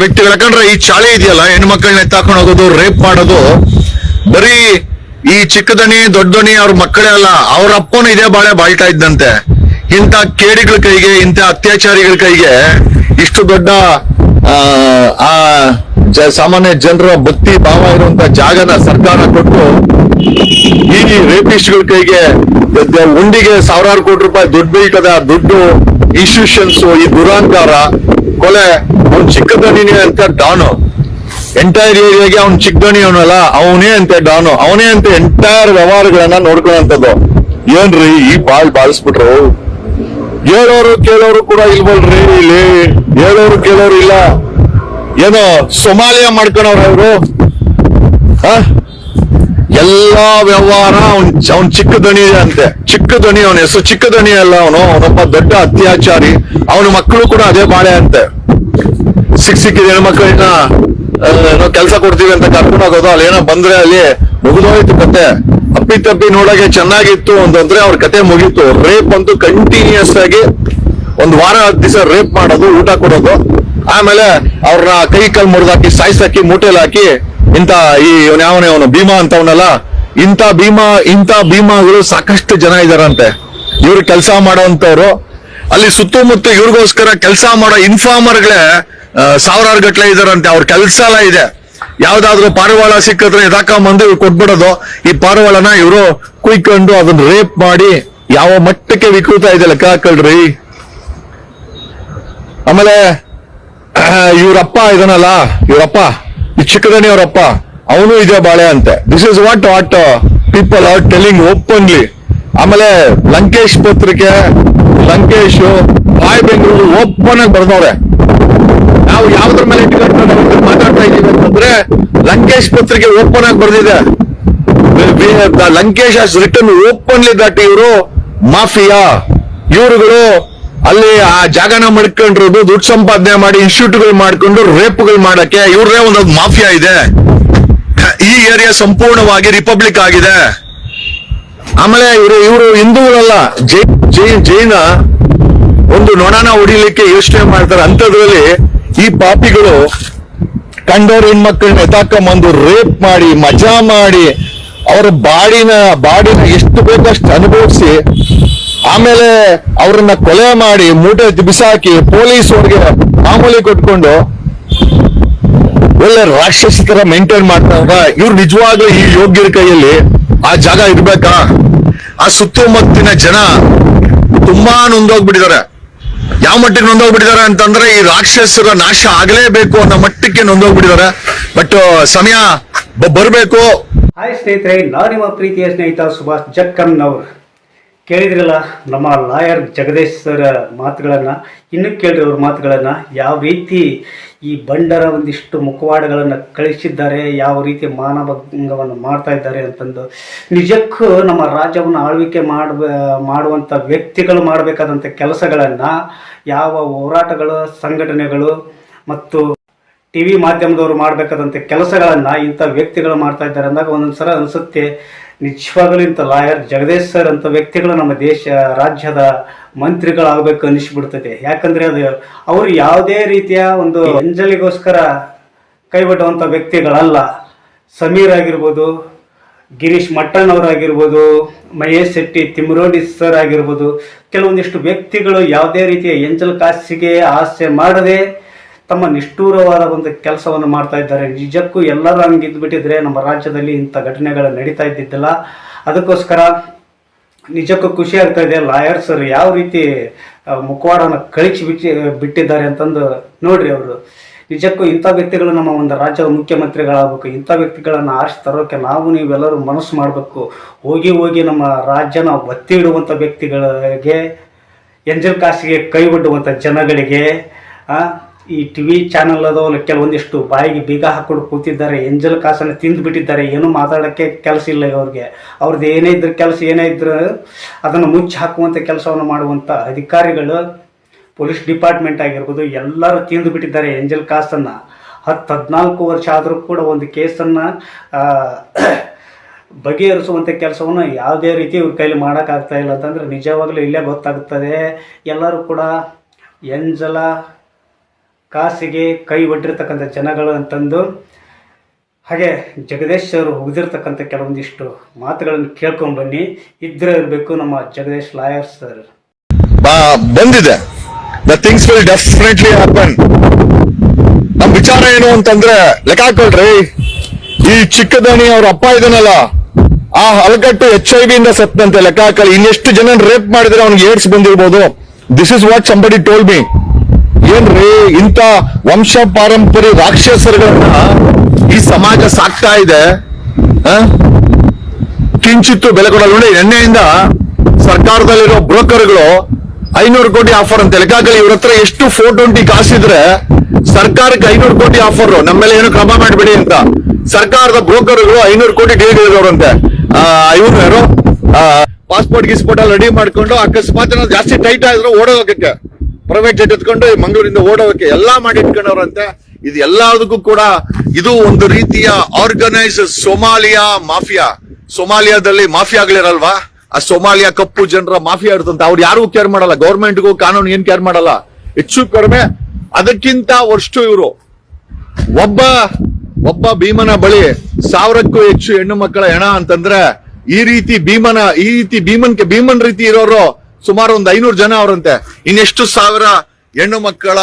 ವ್ಯಕ್ತಿಗಳು ಯಾಕಂದ್ರೆ ಈ ಚಾಳಿ ಇದೆಯಲ್ಲ ಹೆಣ್ಮಕ್ಳನ್ನ ಎತ್ತಾಕೊಂಡು ಹೋಗೋದು ರೇಪ್ ಮಾಡೋದು ಬರೀ ಈ ಚಿಕ್ಕದಣಿ ದೊಡ್ಡದಣಿ ಅವ್ರ ಮಕ್ಕಳೇ ಅಲ್ಲ ಅವ್ರ ಅಪ್ಪನ ಇದೇ ಬಾಳೆ ಬಾಳ್ತಾ ಇದ್ದಂತೆ. ಇಂಥ ಕೇಡಿಗಳ ಕೈಗೆ ಇಂಥ ಅತ್ಯಾಚಾರಿಗಳ ಕೈಗೆ ಇಷ್ಟು ದೊಡ್ಡ ಆ, ಸಾಮಾನ್ಯ ಜನರ ಭಕ್ತಿ ಭಾವ ಇರುವಂತ ಜಾಗನ ಸರ್ಕಾರ ಕೊಟ್ಟು ಈ ರೇಪಿಸ್ಟ್ಗಳ ಕೈಗೆ ಉಂಡಿಗೆ ಸಾವಿರಾರು ಕೋಟಿ ರೂಪಾಯಿ ದುಡ್ಡು ಬೀಳ್ತದ ದುಡ್ಡು ಇನ್ಸ್ಟಿಟ್ಯೂಷನ್ಸ್ ಈ ದುರಾಂಕಾರ ಕೊಲೆ ಅವ್ನ್ ಚಿಕ್ಕದಣಿನೇ ಅಂತ ಡಾನು. ಎಂಟೈರ್ ಏರಿಯಾಗೆ ಅವ್ನ್ ಚಿಕ್ಕದಣಿ ಅವನಲ್ಲ ಅವನೇ ಅಂತೆ ಡಾನು. ಅವನೇ ಅಂತ ಎಂಟೈರ್ ವ್ಯವಹಾರಗಳನ್ನ ನೋಡ್ಕೊಳಂತದ್ದು ಏನ್ರಿ, ಈ ಬಾಳ್ ಬಾಳಿಸ್ಬಿಟ್ರು? ಹೇಳೋರು ಕೇಳೋರು ಕೂಡ ಇಲ್ವಲ್ರಿ ಇಲ್ಲಿ? ಹೇಳೋರು ಕೇಳೋರು ಇಲ್ಲ? ಏನೋ ಸೊಮಾಲಿಯಾ ಮಾಡ್ಕೊಳವ್ರ ಅವರು? ಎಲ್ಲಾ ವ್ಯವಹಾರ ಅವ್ನ್ ಅವ್ನ್ ಚಿಕ್ಕ ದಣಿ ಅಂತೆ. ಚಿಕ್ಕ ದಣಿ ಅವನ ಹೆಸರು ಚಿಕ್ಕ ದಣಿ ಅಲ್ಲ ಅವನು. ಅವನೊಬ್ಬ ದೊಡ್ಡ ಅತ್ಯಾಚಾರಿ. ಅವನ ಮಕ್ಕಳು ಕೂಡ ಅದೇ ಬಾಳೆ ಅಂತೆ. ಸಿಕ್ ಸಿಕ್ಕಿದ ಹೆಣ್ಮಕ್ಳನ್ನ ಏನೋ ಕೆಲಸ ಕೊಡ್ತೀವಿ ಅಂತ ಕರ್ಕೊಂಡು ಹೋಗೋದು, ಅಲ್ಲಿ ಏನೋ ಬಂದ್ರೆ ಅಲ್ಲಿ ಮುಗಿದೋಯ್ತು ಕತೆ. ಅಪ್ಪಿ ತಪ್ಪಿ ನೋಡಕ್ಕೆ ಚೆನ್ನಾಗಿತ್ತು ಅಂತಂದ್ರೆ ಅವ್ರ ಕತೆ ಮುಗೀತು. ರೇಪ್ ಅಂತೂ ಕಂಟಿನ್ಯೂಸ್ ಆಗಿ ಒಂದ್ ವಾರ, ಹತ್ತು ದಿವಸ ರೇಪ್ ಮಾಡೋದು, ಊಟ ಕೊಡೋದು. ಆಮೇಲೆ ಅವ್ರನ್ನ ಕೈ ಕಾಲು ಮುರಿದಾಕಿ, ಸಾಯ್ಸಾಕಿ, ಮೂಟೆಲ್ ಹಾಕಿ ಇಂತ ಈ ಯಾವನೇ ಅವನು ಭೀಮಾ ಅಂತವನಲ್ಲ ಇಂತ ಭೀಮಾ ಇಂತ ಭೀಮಾಗಳು ಸಾಕಷ್ಟು ಜನ ಇದಾರಂತೆ. ಇವ್ರು ಕೆಲಸ ಮಾಡೋಂಥವ್ರು. ಅಲ್ಲಿ ಸುತ್ತಮುತ್ತ ಇವ್ರಿಗೋಸ್ಕರ ಕೆಲಸ ಮಾಡೋ ಇನ್ಫಾರ್ಮರ್ಗಳೇ ಸಾವಿರಾರು ಗಟ್ಲೆ ಇದಾರಂತೆ. ಅವ್ರ ಕೆಲಸ ಎಲ್ಲ ಇದೆ. ಯಾವ್ದಾದ್ರು ಪಾರಿವಾಳ ಸಿಕ್ಕಿದ್ರೆ ಇದಾಕ ಮಂದಿ ಕೊಟ್ಬಿಡೋದು? ಈ ಪಾರಿವಾಳನ ಇವರು ಕುಯ್ಕೊಂಡು ಅದನ್ನ ರೇಪ್ ಮಾಡಿ ಯಾವ ಮಟ್ಟಕ್ಕೆ ವಿಕೃತ ಇದೆ ಲೆಕ್ಕ ಹಾಕಲ್ರಿ ಆಮೇಲೆ, ಇವರಪ್ಪ ಇದನ್ನಲ್ಲ ಇವರಪ್ಪ, ಈ ಚಿಕ್ಕದಣಿ ಅವರಪ್ಪ ಅವನು ಇದೆ ಬಾಳೆ ಅಂತೆ. This is what what people are telling openly ಆಮೇಲೆ ಲಂಕೇಶ್ ಪತ್ರಿಕೆ, ಲಂಕೇಶ್, ಬಾಯ್ ಬೆಂಗಳೂರು ಓಪನ್ ಆಗಿ ಬರ್ದವ್ರೆ. ಯಾವ್ದ್ರ ಮೇಲೆ ಇಟ್ಕೊಂಡು ಮಾತಾಡ್ತಾ ಇದ್ದೀವಿ ಅಂತಂದ್ರೆ ಲಂಕೇಶ್ ಪತ್ರಿಕೆ ಓಪನ್ ಆಗಿ ಬರ್ದಿದೆ. Lankesh has written openly that ಇವರು ಮಾಫಿಯಾ. ಇವರುಗಳು ಅಲ್ಲಿ ಆ ಜಾಗನ ಮಡ್ಕೊಂಡಿರೋದು, ದುಡ್ಡು ಸಂಪಾದನೆ ಮಾಡಿ ಇನ್ಸ್ಟಿಟ್ಯೂಟ್ಗಳು ಮಾಡ್ಕೊಂಡು ರೇಪ್ಗಳು ಮಾಡಕ್ಕೆ ಇವ್ರದೇ ಒಂದೊಂದು ಮಾಫಿಯಾ ಇದೆ. ಈ ಏರಿಯಾ ಸಂಪೂರ್ಣವಾಗಿ ರಿಪಬ್ಲಿಕ್ ಆಗಿದೆ. ಆಮೇಲೆ ಇವರು ಇವರು ಹಿಂದೂಗಳಲ್ಲ ಜೈ, ಜೈನ ಒಂದು ನೊಣನ ಹೊಡಿಲಿಕ್ಕೆ ಯೋಚನೆ ಮಾಡ್ತಾರೆ. ಅಂಥದ್ರಲ್ಲಿ ಈ ಪಾಪಿಗಳು ಕಂಡೋರ್ ಹೆಣ್ಮಕ್ಳನ್ನ ಎತ್ತಾಕೊಂಬಂದು ರೇಪ್ ಮಾಡಿ, ಮಜಾ ಮಾಡಿ, ಅವರ ಬಾಡಿನ ಬಾಡಿನ ಎಷ್ಟು ಬೇಕಷ್ಟು ಅನುಭವಿಸಿ, ಆಮೇಲೆ ಅವ್ರನ್ನ ಕೊಲೆ ಮಾಡಿ, ಮೂಟೆ ಬಿಸಾಕಿ ಪೊಲೀಸ್ ಅವ್ರಿಗೆ ಮಾಮೂಲಿ ಕೊಟ್ಕೊಂಡು ಒಳ್ಳೆ ರಾಕ್ಷಸಿಕರ ತರ ಮೇಂಟೈನ್ ಮಾಡ್ತಾರ ಇವ್ರು ನಿಜವಾಗ್ಲೂ ಈ ಯೋಗ್ಯರ ಕೈಯಲ್ಲಿ ಆ ಜಾಗ ಇರ್ಬೇಕಾ? ಆ ಸುತ್ತಮುತ್ತಿನ ಜನ ತುಂಬಾ ನೊಂದೋಗ್ಬಿಟ್ಟಿದ್ದಾರೆ. ಯಾವ ಮಟ್ಟಿಗೆ ನೊಂದೋಗ್ಬಿಟ್ಟಿದ್ದಾರೆ ಅಂತಂದ್ರೆ ಈ ರಾಕ್ಷಸರ ನಾಶ ಆಗಲೇಬೇಕು ಅನ್ನೋ ಮಟ್ಟಕ್ಕೆ ನೊಂದೋಗ್ಬಿಟ್ಟಿದ್ದಾರೆ. ಬಟ್ ಸಮಯ ಬರಬೇಕು. ಹಾಯ್ ಸ್ನೇಹಿತರೆ ನಾನು ನಿಮ್ಮ ಪ್ರೀತಿಯ ಸ್ನೇಹಿತ ಸುಭಾಷ್ ಜಕ್ಕಮ್ನವ್ರು ಕೇಳಿದ್ರಲ್ಲ, ನಮ್ಮ ಲಾಯರ್ ಜಗದೀಶ್ ಸರ್ ಮಾತುಗಳನ್ನು, ಇನ್ನೂ ಕೇಳ್ರಿ ಅವ್ರ ಮಾತುಗಳನ್ನು, ಯಾವ ರೀತಿ ಈ ಬಂಡರ ಒಂದಿಷ್ಟು ಮುಖವಾಡಗಳನ್ನು ಕಳಿಸಿದ್ದಾರೆ, ಯಾವ ರೀತಿ ಮಾನಭಂಗವನ್ನು ಮಾಡ್ತಾ ಇದ್ದಾರೆ ಅಂತಂದು, ನಿಜಕ್ಕೂ ನಮ್ಮ ರಾಜ್ಯವನ್ನು ಆಳ್ವಿಕೆ ಮಾಡಬ ಮಾಡುವಂಥ ವ್ಯಕ್ತಿಗಳು ಮಾಡಬೇಕಾದಂಥ ಕೆಲಸಗಳನ್ನು, ಯಾವ ಹೋರಾಟಗಳು, ಸಂಘಟನೆಗಳು ಮತ್ತು ಟಿ ವಿ ಮಾಧ್ಯಮದವರು ಮಾಡಬೇಕಾದಂಥ ಕೆಲಸಗಳನ್ನು ಇಂಥ ವ್ಯಕ್ತಿಗಳು ಮಾಡ್ತಾ ಇದ್ದಾರೆ ಅಂದಾಗ ಒಂದೊಂದು ಸಲ ಅನಿಸುತ್ತೆ ನಿಜವಾಗಲೂ ಇಂಥ ಲಾಯರ್ ಜಗದೀಶ್ ಸರ್ ಅಂತ ವ್ಯಕ್ತಿಗಳು ನಮ್ಮ ದೇಶ, ರಾಜ್ಯದ ಮಂತ್ರಿಗಳಾಗಬೇಕು ಅನ್ನಿಸ್ಬಿಡ್ತದೆ. ಯಾಕಂದ್ರೆ ಅದು ಅವರು ಯಾವುದೇ ರೀತಿಯ ಒಂದು ಅಂಜಲಿಗೋಸ್ಕರ ಕೈಬಿಡುವಂಥ ವ್ಯಕ್ತಿಗಳಲ್ಲ. ಸಮೀರ್ ಆಗಿರ್ಬೋದು, ಗಿರೀಶ್ ಮಟ್ಟನ್ ಅವರಾಗಿರ್ಬೋದು, ಮಹೇಶ್ ಶೆಟ್ಟಿ, ತಿಮ್ರೋಡಿ ಸರ್ ಆಗಿರ್ಬೋದು, ಕೆಲವೊಂದಿಷ್ಟು ವ್ಯಕ್ತಿಗಳು ಯಾವುದೇ ರೀತಿಯ ಎಂಜಲ್ ಕಾಸಿಗೆ ಆಸೆ ಮಾಡದೆ ತಮ್ಮ ನಿಷ್ಠೂರವಾದ ಒಂದು ಕೆಲಸವನ್ನು ಮಾಡ್ತಾ ಇದ್ದಾರೆ. ನಿಜಕ್ಕೂ ಎಲ್ಲರೂ ಹಂಗೆ ಇದ್ಬಿಟ್ಟಿದ್ರೆ ನಮ್ಮ ರಾಜ್ಯದಲ್ಲಿ ಇಂಥ ಘಟನೆಗಳು ನಡೀತಾ ಇದ್ದಿದ್ದಿಲ್ಲ. ಅದಕ್ಕೋಸ್ಕರ ನಿಜಕ್ಕೂ ಖುಷಿ ಆಗ್ತಾ ಇದೆ. ಲಾಯರ್ಸ್ ಯಾವ ರೀತಿ ಮುಖವಾಡವನ್ನು ಕಳಿಸಿ ಬಿಚ್ಚಿ ಬಿಟ್ಟಿದ್ದಾರೆ ಅಂತಂದು ನೋಡ್ರಿ ಅವರು. ನಿಜಕ್ಕೂ ಇಂಥ ವ್ಯಕ್ತಿಗಳು ನಮ್ಮ ಒಂದು ರಾಜ್ಯದ ಮುಖ್ಯಮಂತ್ರಿಗಳಾಗಬೇಕು. ಇಂಥ ವ್ಯಕ್ತಿಗಳನ್ನು ಆರಿಸಿ ತರೋಕೆ ನಾವು ನೀವೆಲ್ಲರೂ ಮನಸ್ಸು ಮಾಡಬೇಕು. ಹೋಗಿ ಹೋಗಿ ನಮ್ಮ ರಾಜ್ಯನ ಒತ್ತಿ ಇಡುವಂಥ ವ್ಯಕ್ತಿಗಳಿಗೆ, ಎಂಜಲ್ ಕಾಸಿಗೆ ಕೈಗೊಡ್ಡುವಂಥ ಜನಗಳಿಗೆ ಈ ಟಿ ವಿ ಚಾನಲ್ ಅದವಲ್ಲ, ಕೆಲವೊಂದಿಷ್ಟು ಬಾಯಿಗೆ ಬೀಗ ಹಾಕೊಂಡು ಕೂತಿದ್ದಾರೆ, ಎಂಜಲ್ ಕಾಸನ್ನು ತಿಂದು ಬಿಟ್ಟಿದ್ದಾರೆ, ಏನೂ ಮಾತಾಡೋಕ್ಕೆ ಕೆಲಸ ಇಲ್ಲ ಇವ್ರಿಗೆ. ಅವ್ರದ್ದು ಏನೇ ಇದ್ರ ಕೆಲಸ, ಏನೇ ಇದ್ರು ಅದನ್ನು ಮುಚ್ಚಿ ಹಾಕುವಂಥ ಕೆಲಸವನ್ನು ಮಾಡುವಂಥ ಅಧಿಕಾರಿಗಳು ಪೊಲೀಸ್ ಡಿಪಾರ್ಟ್ಮೆಂಟ್ ಆಗಿರ್ಬೋದು, ಎಲ್ಲರೂ ತಿಂದು ಬಿಟ್ಟಿದ್ದಾರೆ ಎಂಜಲ್ ಕಾಸನ್ನು. ಹತ್ತು ಹದಿನಾಲ್ಕು ವರ್ಷ ಆದರೂ ಕೂಡ ಒಂದು ಕೇಸನ್ನು ಬಗೆಹರಿಸುವಂಥ ಕೆಲಸವನ್ನು ಯಾವುದೇ ರೀತಿ ಇವ್ರ ಕೈಲಿ ಮಾಡೋಕ್ಕಾಗ್ತಾ ಇಲ್ಲ. ಅಂತಂದರೆ ನಿಜವಾಗ್ಲೂ ಇಲ್ಲೇ ಗೊತ್ತಾಗುತ್ತದೆ ಎಲ್ಲರೂ ಕೂಡ ಎಂಜಲ ಕಾಸಿಗೆ ಕೈ ಒಡ್ಡಿರ್ತಕ್ಕಂಥ ಜನಗಳು ಅಂತಂದು ಹಾಗೆ ಜಗದೀಶ್ ಅವರು ಉಗಿದಿರ್ತಕ್ಕಂಥ ಕೆಲವೊಂದಿಷ್ಟು ಮಾತುಗಳನ್ನು ಕೇಳ್ಕೊಂಡ್ ಬನ್ನಿ. ಇದ್ರೆ ಇರಬೇಕು ನಮ್ಮ ಜಗದೀಶ್ ಲಾಯರ್ ಸರ್. ಬಾ- ಬಂದಿದೆ. The things will definitely happen ನಮ್ಮ ವಿಚಾರ ಏನು ಅಂತಂದ್ರೆ, ಲೆಕ್ಕ ಹಾಕೊಳ್ರಿ. ಈ ಚಿಕ್ಕದಣಿ ಅವ್ರ ಅಪ್ಪ ಇದನ್ನಲ್ಲ ಆ ಹಲಕಟ್ಟು ಎಚ್ ಐ ವಿಯಿಂದ ಸತ್ತಂತೆ, ಲೆಕ್ಕ ಹಾಕಲಿ ಇನ್ನೆಷ್ಟು ಜನ ರೇಪ್ ಮಾಡಿದ್ರೆ ಅವ್ನಿಗೆ ಏಡ್ಸ್ ಬಂದಿರ್ಬೋದು. This is what somebody told me ಏನ್ರಿ ಇಂಥ ವಂಶ ಪಾರಂಪರ್ಯ ರಾಕ್ಷಸರುಗಳನ್ನ ಈ ಸಮಾಜ ಸಾಕ್ತಾ ಇದೆ? ಕಿಂಚಿತ್ತು ಬೆಲೆ ಕೊಡಲ್ಲ. ನೋಡಿ, ಎಣ್ಣೆಯಿಂದ ಸರ್ಕಾರದಲ್ಲಿರೋ ಬ್ರೋಕರ್ಗಳು ಐನೂರು ಕೋಟಿ ಆಫರ್ ಅಂತ. ಲೆಕ್ಕಾಗಲಿ ಇವ್ರ ಹತ್ರ ಎಷ್ಟು ಫೋರ್ ಟ್ವೆಂಟಿ ಕಾಸಿದ್ರೆ ಸರ್ಕಾರಕ್ಕೆ ಐನೂರು ಕೋಟಿ ಆಫರ್. ನಮ್ಮ ಮೇಲೆ ಏನು ಕ್ರಮ ಮಾಡಬೇಡಿ ಅಂತ. ಸರ್ಕಾರದ ಬ್ರೋಕರ್ಗಳು ಐನೂರು ಕೋಟಿ ಡೀಲ್ ಇರೋರಂತೆ ಇವ್ರು ಯಾರು ಪಾಸ್ಪೋರ್ಟ್ ಗಿಸ್ಪೋರ್ಟ್ ಎಲ್ಲ ರೆಡಿ ಮಾಡ್ಕೊಂಡು ಅಕಸ್ಮಾತ್ ಜಾಸ್ತಿ ಟೈಟ್ ಆದ್ರೆ ಓಡೋಗಕ್ಕೆ. ಪ್ರೈವೇಟ್ ಜೆಟ್ ಎತ್ಕೊಂಡು ಮಂಗಳೂರಿಂದ ಓಡೋಕೆ ಎಲ್ಲಾ ಮಾಡಿ ಇಟ್ಕೊಂಡವ್ರಂತೆ. ಇದು ಎಲ್ಲದಕ್ಕೂ ಕೂಡ ಇದು ಒಂದು ರೀತಿಯ ಆರ್ಗನೈಸ್ ಸೋಮಾಲಿಯಾ ಮಾಫಿಯಾ. ಸೋಮಾಲಿಯಾದಲ್ಲಿ ಮಾಫಿಯಾಗಳಿರಲ್ವಾ ಆ ಸೋಮಾಲಿಯಾ ಕಪ್ಪು ಜನರ ಮಾಫಿಯಾ ಇರ್ತಂತ. ಅವ್ರು ಯಾರಿಗೂ ಕೇರ್ ಮಾಡಲ್ಲ. ಗೌರ್ಮೆಂಟ್ಗೂ ಕಾನೂನು ಏನ್ ಕೇರ್ ಮಾಡಲ್ಲ. ಹೆಚ್ಚು ಕಡಿಮೆ. ಅದಕ್ಕಿಂತ ವರ್ಷು ಇವರು. ಒಬ್ಬ ಒಬ್ಬ ಭೀಮನ ಬಳಿ ಸಾವಿರಕ್ಕೂ ಹೆಚ್ಚು ಹೆಣ್ಣು ಮಕ್ಕಳ ಹೆಣ ಅಂತಂದ್ರೆ ಈ ರೀತಿ ಭೀಮನ, ಈ ರೀತಿ ಭೀಮನ್ಗೆ ಭೀಮನ್ ರೀತಿ ಇರೋರು ಸುಮಾರು ಒಂದು ಐನೂರು ಜನ ಅವರಂತೆ. ಇನ್ನೆಷ್ಟು ಸಾವಿರ ಹೆಣ್ಣು ಮಕ್ಕಳ